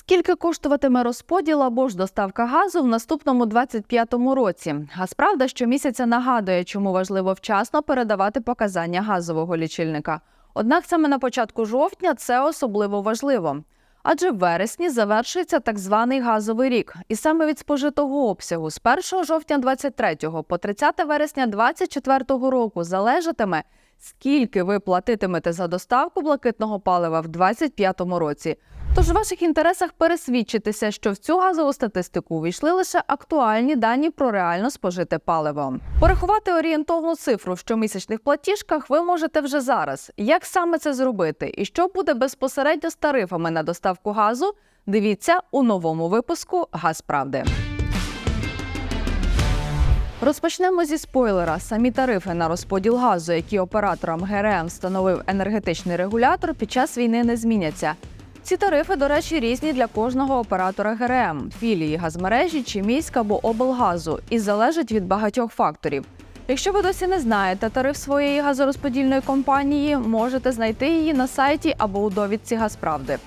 Скільки коштуватиме розподіл або ж доставка газу в наступному 25-му році? Газправда щомісяця нагадує, чому важливо вчасно передавати показання газового лічильника. Однак саме на початку жовтня це особливо важливо. Адже в вересні завершується так званий газовий рік, і саме від спожитого обсягу з 1 жовтня 23 по 30 вересня 24 року залежатиме, скільки ви платитимете за доставку блакитного палива в 25 році. Тож в ваших інтересах пересвідчитися, що в цю газову статистику увійшли лише актуальні дані про реально спожите паливо. Порахувати орієнтовну цифру в щомісячних платіжках ви можете вже зараз. Як саме це зробити і що буде безпосередньо з тарифами на доставку газу? Дивіться у новому випуску Газправди. Розпочнемо зі спойлера. Самі тарифи на розподіл газу, які операторам ГРМ встановив енергетичний регулятор, під час війни не зміняться. Ці тарифи, до речі, різні для кожного оператора ГРМ, філії газмережі чи міськ або облгазу і залежать від багатьох факторів. Якщо ви досі не знаєте тариф своєї газорозподільної компанії, можете знайти її на сайті або у довідці Газправди.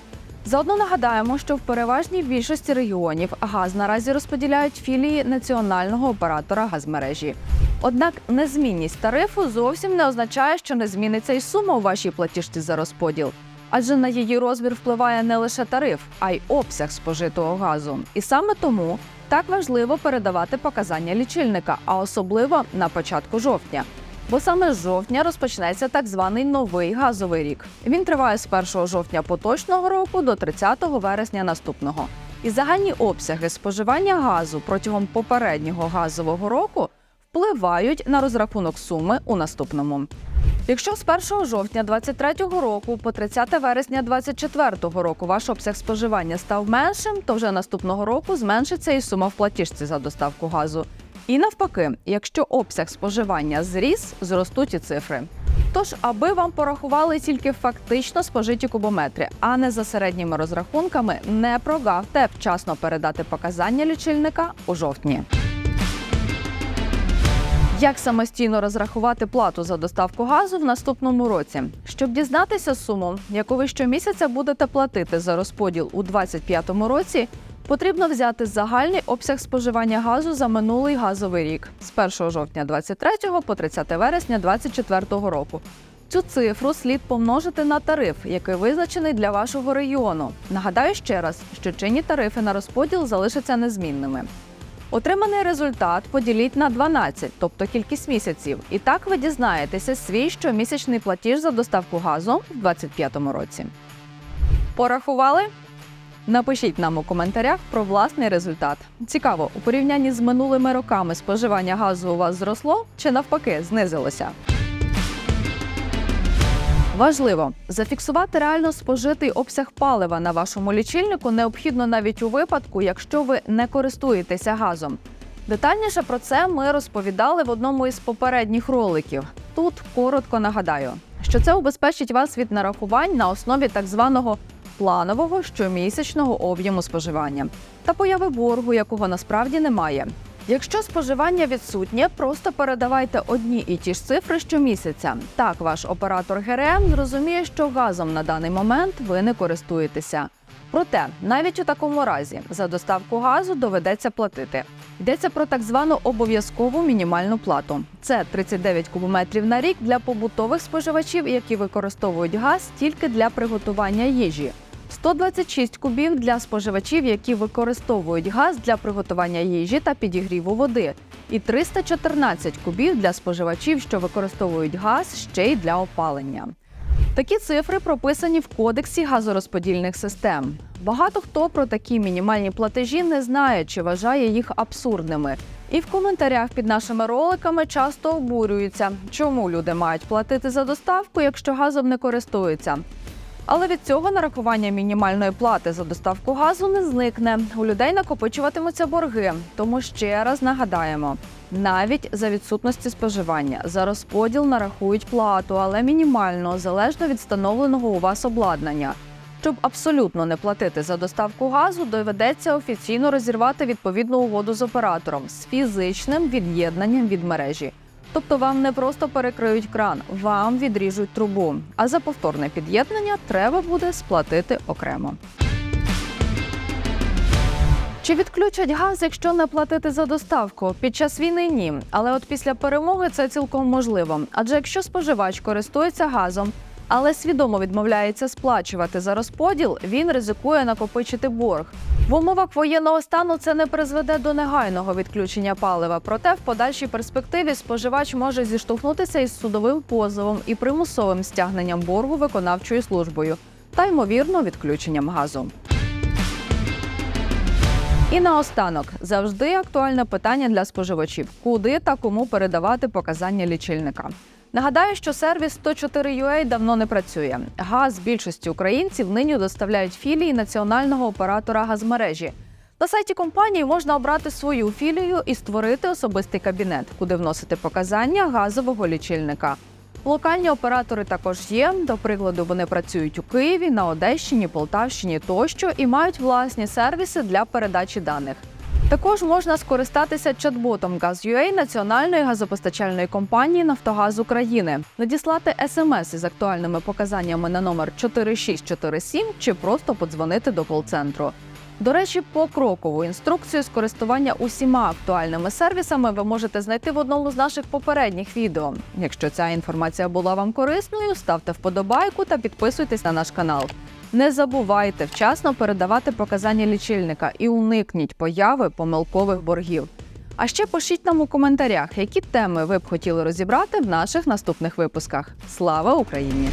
Заодно нагадаємо, що в переважній більшості регіонів газ наразі розподіляють філії національного оператора газмережі. Однак незмінність тарифу зовсім не означає, що не зміниться й сума у вашій платіжці за розподіл. Адже на її розмір впливає не лише тариф, а й обсяг спожитого газу. І саме тому так важливо передавати показання лічильника, а особливо на початку жовтня. Бо саме з жовтня розпочнеться так званий новий газовий рік. Він триває з 1 жовтня поточного року до 30 вересня наступного. І загальні обсяги споживання газу протягом попереднього газового року впливають на розрахунок суми у наступному. Якщо з 1 жовтня 2023 року по 30 вересня 2024 року ваш обсяг споживання став меншим, то вже наступного року зменшиться і сума в платіжці за доставку газу. І навпаки, якщо обсяг споживання зріс, зростуть і цифри. Тож, аби вам порахували тільки фактично спожиті кубометри, а не за середніми розрахунками, не прогавте вчасно передати показання лічильника у жовтні. Як самостійно розрахувати плату за доставку газу в наступному році? Щоб дізнатися суму, яку ви щомісяця будете платити за розподіл у 2025 році, потрібно взяти загальний обсяг споживання газу за минулий газовий рік з 1 жовтня 23 по 30 вересня 2024 року. Цю цифру слід помножити на тариф, який визначений для вашого регіону. Нагадаю ще раз, що чинні тарифи на розподіл залишаться незмінними. Отриманий результат поділіть на 12, тобто кількість місяців. І так ви дізнаєтеся свій щомісячний платіж за доставку газу в 2025 році. Порахували? Напишіть нам у коментарях про власний результат. Цікаво, у порівнянні з минулими роками споживання газу у вас зросло чи навпаки знизилося? Важливо зафіксувати реально спожитий обсяг палива на вашому лічильнику необхідно навіть у випадку, якщо ви не користуєтеся газом. Детальніше про це ми розповідали в одному із попередніх роликів. Тут коротко нагадаю, що це убезпечить вас від нарахувань на основі так званого планового щомісячного об'єму споживання та появи боргу, якого насправді немає. Якщо споживання відсутнє, просто передавайте одні і ті ж цифри щомісяця. Так ваш оператор ГРМ зрозуміє, що газом на даний момент ви не користуєтеся. Проте, навіть у такому разі за доставку газу доведеться платити. Йдеться про так звану обов'язкову мінімальну плату. Це 39 кубометрів на рік для побутових споживачів, які використовують газ тільки для приготування їжі. 126 кубів для споживачів, які використовують газ для приготування їжі та підігріву води, і 314 кубів для споживачів, що використовують газ ще й для опалення. Такі цифри прописані в кодексі газорозподільних систем. Багато хто про такі мінімальні платежі не знає чи вважає їх абсурдними. І в коментарях під нашими роликами часто обурюються, чому люди мають платити за доставку, якщо газом не користуються. Але від цього нарахування мінімальної плати за доставку газу не зникне. У людей накопичуватимуться борги. Тому ще раз нагадаємо: навіть за відсутності споживання за розподіл нарахують плату, але мінімально залежно від встановленого у вас обладнання. Щоб абсолютно не платити за доставку газу, доведеться офіційно розірвати відповідну угоду з оператором з фізичним від'єднанням від мережі. Тобто вам не просто перекриють кран, вам відріжуть трубу. А за повторне під'єднання треба буде сплатити окремо. Чи відключать газ, якщо не платити за доставку? Під час війни ні. Але от після перемоги це цілком можливо. Адже якщо споживач користується газом, але свідомо відмовляється сплачувати за розподіл, він ризикує накопичити борг. В умовах воєнного стану це не призведе до негайного відключення палива. Проте в подальшій перспективі споживач може зіштовхнутися із судовим позовом і примусовим стягненням боргу виконавчою службою та ймовірно відключенням газу. І наостанок завжди актуальне питання для споживачів: куди та кому передавати показання лічильника. Нагадаю, що сервіс 104UA давно не працює. Газ більшості українців нині доставляють філії національного оператора газмережі. На сайті компанії можна обрати свою філію і створити особистий кабінет, куди вносити показання газового лічильника. Локальні оператори також є. До прикладу, вони працюють у Києві, на Одещині, Полтавщині тощо і мають власні сервіси для передачі даних. Також можна скористатися чат-ботом Gaz.ua національної газопостачальної компанії Нафтогаз України, надіслати смс із актуальними показаннями на номер 4647 чи просто подзвонити до кол-центру. До речі, покрокову інструкцію з користування усіма актуальними сервісами ви можете знайти в одному з наших попередніх відео. Якщо ця інформація була вам корисною, ставте вподобайку та підписуйтесь на наш канал. Не забувайте вчасно передавати показання лічильника і уникніть появи помилкових боргів. А ще пишіть нам у коментарях, які теми ви б хотіли розібрати в наших наступних випусках. Слава Україні!